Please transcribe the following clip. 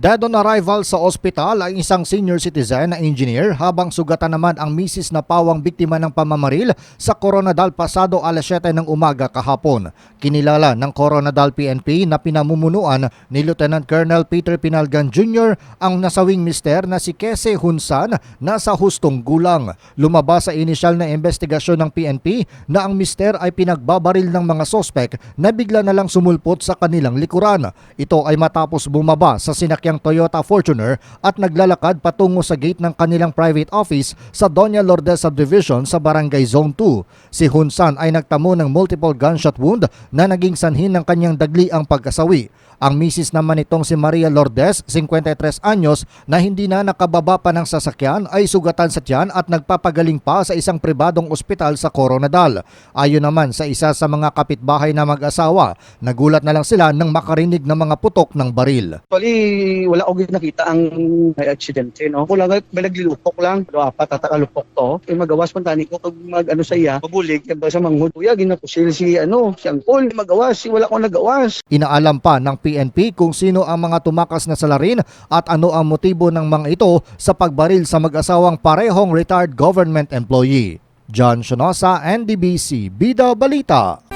Dead on arrival sa ospital ang isang senior citizen na engineer habang sugatan naman ang misis na pawang biktima ng pamamaril sa Coronadal pasado alas 7 ng umaga kahapon. Kinilala ng Coronadal PNP na pinamumunuan ni Lieutenant Colonel Peter Pinalgan Jr. ang nasawing mister na si Kese Hunsan na sa hustong gulang. Lumabas sa inisyal na investigasyon ng PNP na ang mister ay pinagbabaril ng mga sospek na bigla na lang sumulpot sa kanilang likuran. Ito ay matapos bumaba sa sinakyang Toyota Fortuner at naglalakad patungo sa gate ng kanilang private office sa Doña Lourdes Subdivision sa Barangay Zone 2. Si Hunsan ay nagtamo ng multiple gunshot wound na naging sanhin ng kanyang dagli ang pagkasawi. Ang misis naman nitong si Maria Lourdes, 53 anyos, na hindi na nakababa pa ng sasakyan ay sugatan sa tiyan at nagpapagaling pa sa isang pribadong ospital sa Coronadal. Ayon naman sa isa sa mga kapitbahay na mag-asawa, nagulat na lang sila nang makarinig ng mga putok ng baril. Actually, wala ko nakita ang may aksidente, no? Wala nga, may naglilupok lang. Pero apat tatakalupok to. Eh, magawas man tani ko kag mag ano sa iya, mabulig kag sa manghud. Kuya, ginapusil si ano, si Angkol. Magawas, si wala ko nagawas. Inaalam pa ng PNP kung sino ang mga tumakas na salarin at ano ang motibo ng mga ito sa pagbaril sa mag-asawang parehong retired government employee. John Shonosa, NDBC, Bida Balita.